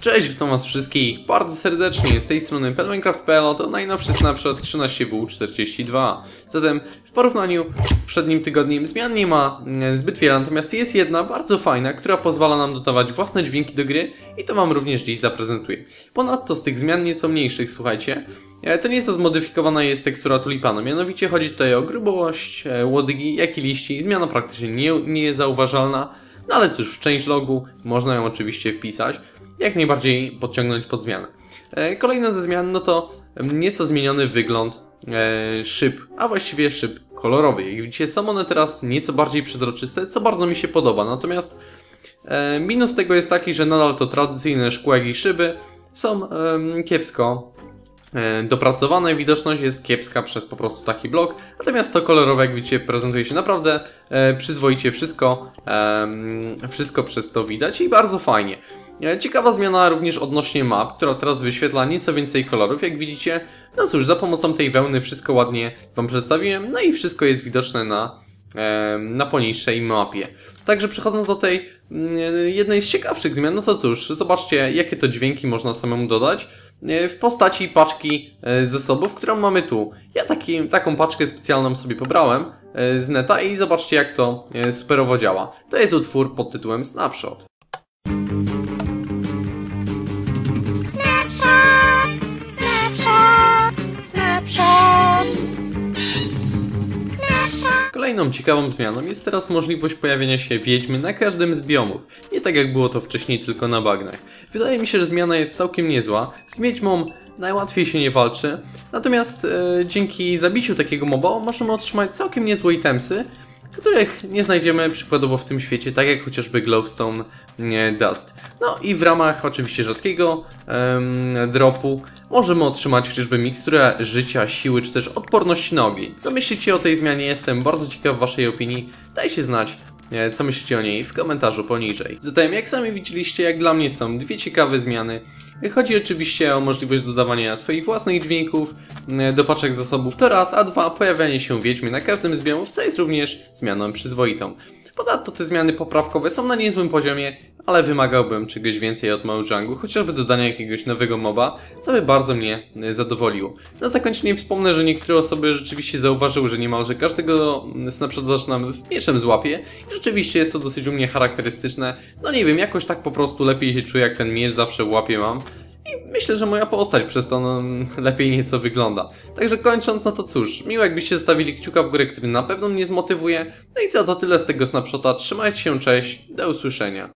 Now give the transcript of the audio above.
Cześć, witam was wszystkich bardzo serdecznie, z tej strony PelMinecraft.pl, to najnowszy snapshot 13W42. Zatem w porównaniu z poprzednim tygodniem zmian nie ma mm, zbyt wiele, natomiast jest jedna bardzo fajna, która pozwala nam dodawać własne dźwięki do gry i to wam również dziś zaprezentuję. Ponadto z tych zmian nieco mniejszych, słuchajcie, e, to nie jest to zmodyfikowana jest tekstura tulipana, mianowicie chodzi tutaj o grubość, e, łodygi, jak i liści, zmiana praktycznie nie, nie jest zauważalna, no ale cóż, w część logu można ją oczywiście wpisać jak najbardziej podciągnąć pod zmianę. E, kolejna ze zmian no to nieco zmieniony wygląd e, szyb, a właściwie szyb kolorowy. Jak widzicie są one teraz nieco bardziej przezroczyste, co bardzo mi się podoba. Natomiast e, minus tego jest taki, że nadal to tradycyjne szkło jak i szyby są kiepsko dopracowane, widoczność jest kiepska przez po prostu taki blok, natomiast to kolorowe, jak widzicie, prezentuje się naprawdę przyzwoicie, wszystko, wszystko przez to widać i bardzo fajnie. E, ciekawa zmiana również odnośnie map, która teraz wyświetla nieco więcej kolorów, jak widzicie. No cóż, za pomocą tej wełny wszystko ładnie Wam przedstawiłem, no i wszystko jest widoczne na, na poniższej mapie. Także przechodząc do tej mm, jednej z ciekawszych zmian, no to cóż, zobaczcie jakie to dźwięki można samemu dodać e, w postaci paczki e, zasobów, którą mamy tu. Ja taki, taką paczkę specjalną sobie pobrałem z neta i zobaczcie jak to superowo działa. To jest utwór pod tytułem Snapshot. Kolejną ciekawą zmianą jest teraz możliwość pojawienia się wiedźmy na każdym z biomów, nie tak jak było to wcześniej tylko na bagnach. Wydaje mi się, że zmiana jest całkiem niezła, z wiedźmą najłatwiej się nie walczy, natomiast e, dzięki zabiciu takiego moba możemy otrzymać całkiem niezłe itemsy, których nie znajdziemy przykładowo w tym świecie, tak jak chociażby Glowstone Dust. No i w ramach oczywiście rzadkiego um, dropu możemy otrzymać chociażby miksturę życia, siły czy też odporności na ogień. Co myślicie o tej zmianie? Jestem bardzo ciekaw waszej opinii. Dajcie znać e, co myślicie o niej w komentarzu poniżej. Zatem jak sami widzieliście, jak dla mnie są dwie ciekawe zmiany. Chodzi oczywiście o możliwość dodawania swoich własnych dźwięków e, do paczek zasobów to raz, a dwa pojawianie się wiedźmy na każdym z biomów, co jest również zmianą przyzwoitą. Ponadto te zmiany poprawkowe są na niezłym poziomie, ale wymagałbym czegoś więcej od Mojangu, chociażby dodania jakiegoś nowego moba, co by bardzo mnie e, zadowoliło. Na zakończenie wspomnę, że niektóre osoby rzeczywiście zauważyły, że niemalże każdego snapshot zaczynamy w pierwszym złapie i rzeczywiście jest to dosyć u mnie charakterystyczne. No nie wiem, jakoś tak po prostu lepiej się czuję, jak ten miecz zawsze w łapie mam. I myślę, że moja postać przez to no, lepiej nieco wygląda. Także kończąc, no to cóż, miło jakbyście zostawili kciuka w górę, który na pewno mnie zmotywuje. No i co, to tyle z tego snapshota. Trzymajcie się, cześć, do usłyszenia.